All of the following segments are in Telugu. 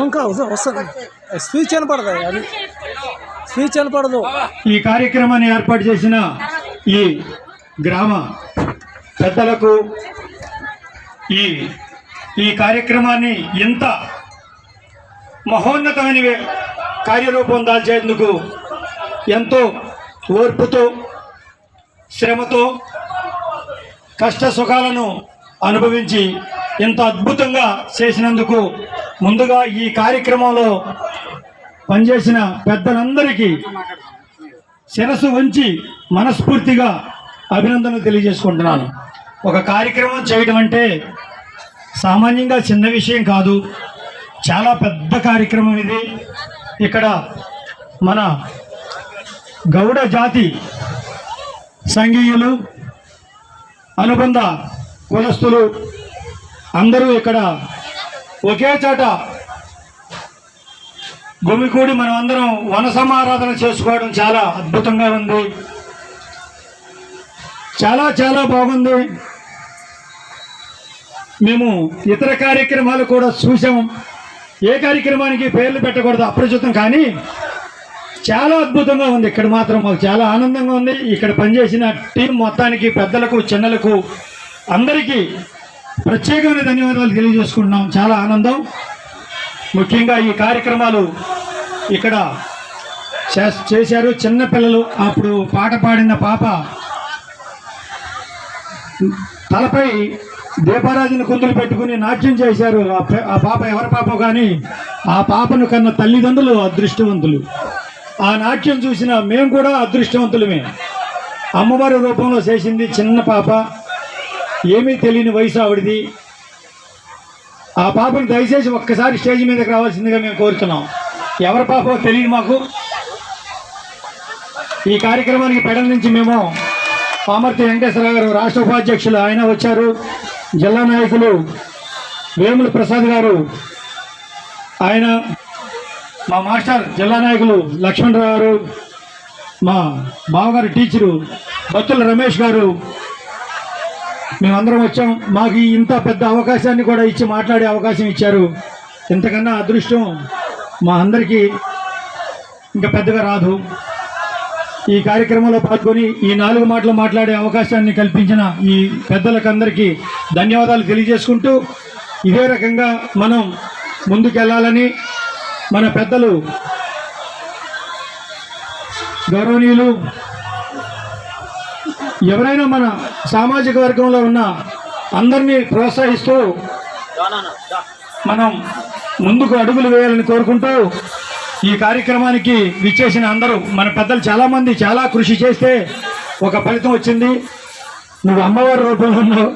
ఇంకా వస్తుంది స్పీచ్ వినపడదు అది? స్పీచ్ వినపడదు. ఈ కార్యక్రమాన్ని ఏర్పాటు చేసిన ఈ గ్రామ పెద్దలకు ఈ ఈ కార్యక్రమాన్ని ఇంత మహోన్నతమైన కార్యరూపం దాల్చేందుకు ఎంతో ఓర్పుతో శ్రమతో కష్ట సుఖాలను అనుభవించి ఇంత అద్భుతంగా చేసినందుకు ముందుగా ఈ కార్యక్రమంలో పనిచేసిన పెద్దలందరికీ శిరసు ఉంచి మనస్ఫూర్తిగా అభినందనలు తెలియజేసుకుంటున్నాను. ఒక కార్యక్రమం చేయడం అంటే సామాన్యంగా చిన్న విషయం కాదు చాలా పెద్ద కార్యక్రమం ఇది. ఇక్కడ మన గౌడ జాతి సంఘీయులు అనుబంధ కులస్తులు అందరూ ఇక్కడ ఒకే చోట గుమికూడి మనం అందరం వన సమారాధన చేసుకోవడం చాలా అద్భుతంగా ఉంది. చాలా చాలా బాగుంది. మేము ఇతర కార్యక్రమాలు కూడా చూసాము ఏ కార్యక్రమానికి పేర్లు పెట్టకూడదు అప్రచితం కానీ చాలా అద్భుతంగా ఉంది. ఇక్కడ మాత్రం మాకు చాలా ఆనందంగా ఉంది. ఇక్కడ పనిచేసిన టీం మొత్తానికి పెద్దలకు చిన్నలకు అందరికీ ప్రత్యేకమైన ధన్యవాదాలు తెలియజేసుకుంటున్నాం. చాలా ఆనందం. ముఖ్యంగా ఈ కార్యక్రమాలు ఇక్కడ చేశారు. చిన్నపిల్లలు అప్పుడు పాట పాడిన పాప తలపై దీపారాజుని కుందులు పెట్టుకుని నాట్యం చేశారు. ఆ ఆ పాప ఎవరి పాప కానీ ఆ పాపను కన్న తల్లిదండ్రులు అదృష్టవంతులు. ఆ నాట్యం చూసిన మేము కూడా అదృష్టవంతులమే. అమ్మవారి రూపంలో చేసింది చిన్న పాప. ఏమీ తెలియని వయసు ఆవిడది. ఆ పాపను దయచేసి ఒక్కసారి స్టేజ్ మీదకి రావాల్సిందిగా మేము కోరుతున్నాం. ఎవరి పాపో తెలియదు మాకు. ఈ కార్యక్రమానికి పెడల నుంచి మేము పామర్తి వెంకటేశ్వర గారు రాష్ట్ర ఉపాధ్యక్షులు ఆయన వచ్చారు. జిల్లా నాయకులు వేముల ప్రసాద్ గారు. ఆయన మా మాస్టర్ జిల్లా నాయకులు లక్ష్మణరావు గారు మా బావగారు టీచరు బత్తుల రమేష్ గారు మేమందరం వచ్చాం. మాకు ఇంత పెద్ద అవకాశాన్ని కూడా ఇచ్చి మాట్లాడే అవకాశం ఇచ్చారు. ఇంతకన్నా అదృష్టం మా అందరికీ ఇంకా పెద్దగా రాదు. ఈ కార్యక్రమంలో పాల్గొని ఈ నాలుగు మాటలు మాట్లాడే అవకాశాన్ని కల్పించిన ఈ పెద్దలకందరికీ ధన్యవాదాలు తెలియజేసుకుంటూ ఇదే రకంగా మనం ముందుకెళ్ళాలని మన పెద్దలు గౌరవనీయులు ఎవరైనా మన సామాజిక వర్గంలో ఉన్న అందరినీ ప్రోత్సహిస్తూ మనం ముందుకు అడుగులు వేయాలని కోరుకుంటూ ఈ కార్యక్రమానికి విచ్చేసిన అందరూ మన పెద్దలు చాలామంది చాలా కృషి చేస్తే ఒక ఫలితం వచ్చింది. నువ్వు అమ్మవారి రూపంలో ఉన్నావు.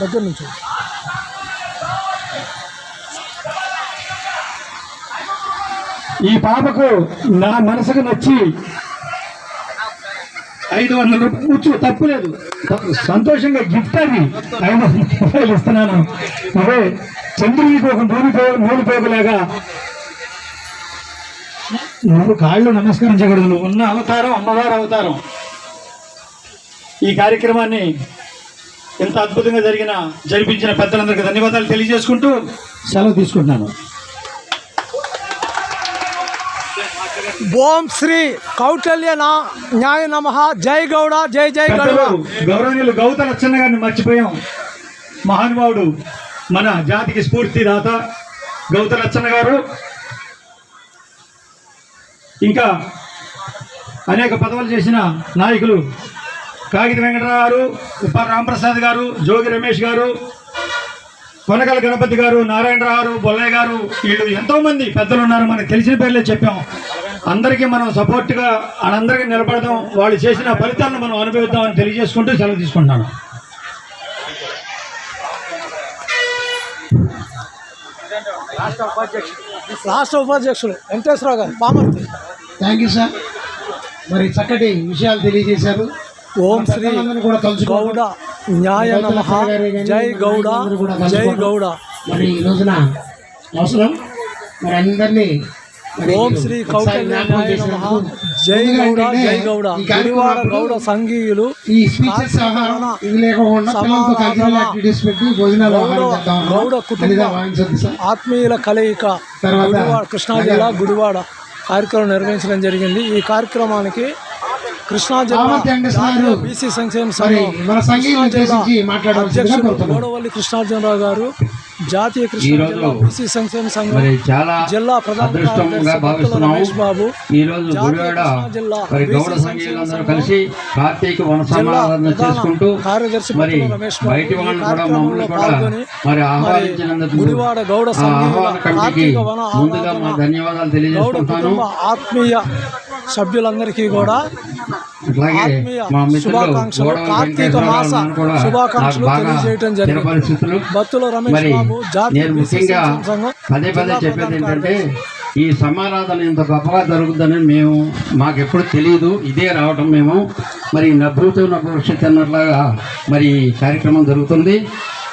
దగ్గర నుంచి. ఈ పాపకు నా మనసుకు నచ్చి ఐదు వందల రూపాయలు కూర్చో తప్పులేదు సంతోషంగా గిఫ్ట్ అది. ఐదు వందల రూపాయలు ఇస్తున్నాను. అదే చంద్రునికి ఒక నూనె పో నూనె పోగులాగా. నువ్వు కాళ్ళు నమస్కరించకూడదు. నువ్వు ఉన్న అవతారం అమ్మవారు అవతారం. ఈ కార్యక్రమాన్ని ఎంత అద్భుతంగా జరిగిన జరిపించిన పెద్దలందరికీ ధన్యవాదాలు తెలియజేసుకుంటూ సెలవు తీసుకుంటున్నాను. ఓం శ్రీ కౌటల్య న్యాయ నమ. జై గౌడ జై జై గౌడ. గౌరవనీయులు గౌత లచ్చన్న గారిని మర్చిపోయాం. మహానుభావుడు మన జాతికి స్ఫూర్తిదాత గౌత లచ్చన్న గారు ఇంకా అనేక పదవులు చేసిన నాయకులు కాగిత వెంకటరావు గారు ఉప రాంప్రసాద్ గారు జోగి రమేష్ గారు కొనకల గణపతి గారు నారాయణరావు గారు బొల్లయ్య గారు వీళ్ళు ఎంతో మంది పెద్దలు ఉన్నారు మనకు తెలిసిన పేర్లే చెప్పాం. అందరికీ మనం సపోర్ట్గా వాళ్ళందరికీ నిలబడదాం. వాళ్ళు చేసిన ఫలితాలను మనం అనుభవిద్దామని తెలియజేసుకుంటూ సెలవు తీసుకుంటున్నాను. రాష్ట్ర ఉపాధ్యక్షులు వెంకటేశ్వరరావు గారు పామర్తి థ్యాంక్ యూ సార్. మరి చక్కటి విషయాలు తెలియజేశారు. ఓం శ్రీ. గౌడ న్యాయ నమ. జై గౌడ జై గౌడ. మరి ఈ రోజున అవసరం? మరి అందరినీ ఓం శ్రీ కౌకల్య న్యాయ నమః. జై గౌడ జై గౌడ. గుడివాడ గౌడ సంఘీయులు ఈ స్పీచెస్ గౌడ- కుటుంబ- ఆత్మీయుల కలయిక గుడివాడ కృష్ణా జిల్లా గుడివాడ కార్యక్రమం నిర్వహించడం జరిగింది. ఈ కార్యక్రమానికి కృష్ణా జిల్లా బీసీ సంక్షేమ సంఘం అధ్యక్షుడు గోడవల్లి కృష్ణార్జునరావు గారు జాతీయ కృష్ణా జిల్లా బీసీ సంక్షేమ సంఘం జిల్లా ప్రధాన రమేష్ బాబు జిల్లా కలిసి కార్తీక చేసుకుంటూ కార్యదర్శి మరి బత్తుల రమేష్ బాబు బయటి ఈ వాళ్ళని కూడా కార్యక్రమంలో మమ్మల్ని కూడా పాల్గొని మరి మరి ఆహ్వానించినందుకు గుడివాడ గౌడ ఆహ్వాన కమిటీకి ముందుగా మా ధన్యవాదాలు తెలియజేసుకుంటాను. ఆత్మీయ సభ్యులందరికీ కూడా ఆత్మీయ శుభాకాంక్షలు. కార్తీక మాస శుభాకాంక్షలు జరిగింది. రమేష్ బాబు జాతీయ పదే పదే చెప్పేది ఏంటంటే. ఈ సమారాధన ఇంత గొప్పగా జరుగుతుందని మేము మాకు ఎప్పుడు తెలియదు. ఇదే రావటం మేము. మరి నభూతో నా భవిష్యత్ అన్నట్లాగా మరి కార్యక్రమం జరుగుతుంది.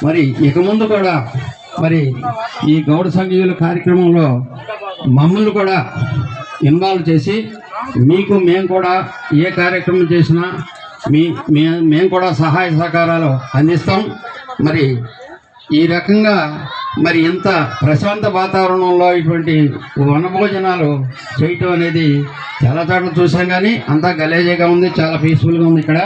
మరి ఇక ముందు కూడా మరి ఈ గౌడ సంఘీయుల కార్యక్రమంలో మమ్మల్ని కూడా ఇన్వాల్వ్ చేసి మీకు మేము కూడా ఏ కార్యక్రమం చేసినా మీ మే- మేము కూడా సహాయ సహకారాలు అందిస్తాం. మరి ఈ రకంగా మరి ఇంత ప్రశాంత వాతావరణంలో ఇటువంటి వనభోజనాలు చేయటం అనేది చాలా చోట్ల చూసాం కానీ అంతా గలేజీగా ఉంది చాలా పీస్ఫుల్గా ఉంది ఇక్కడ.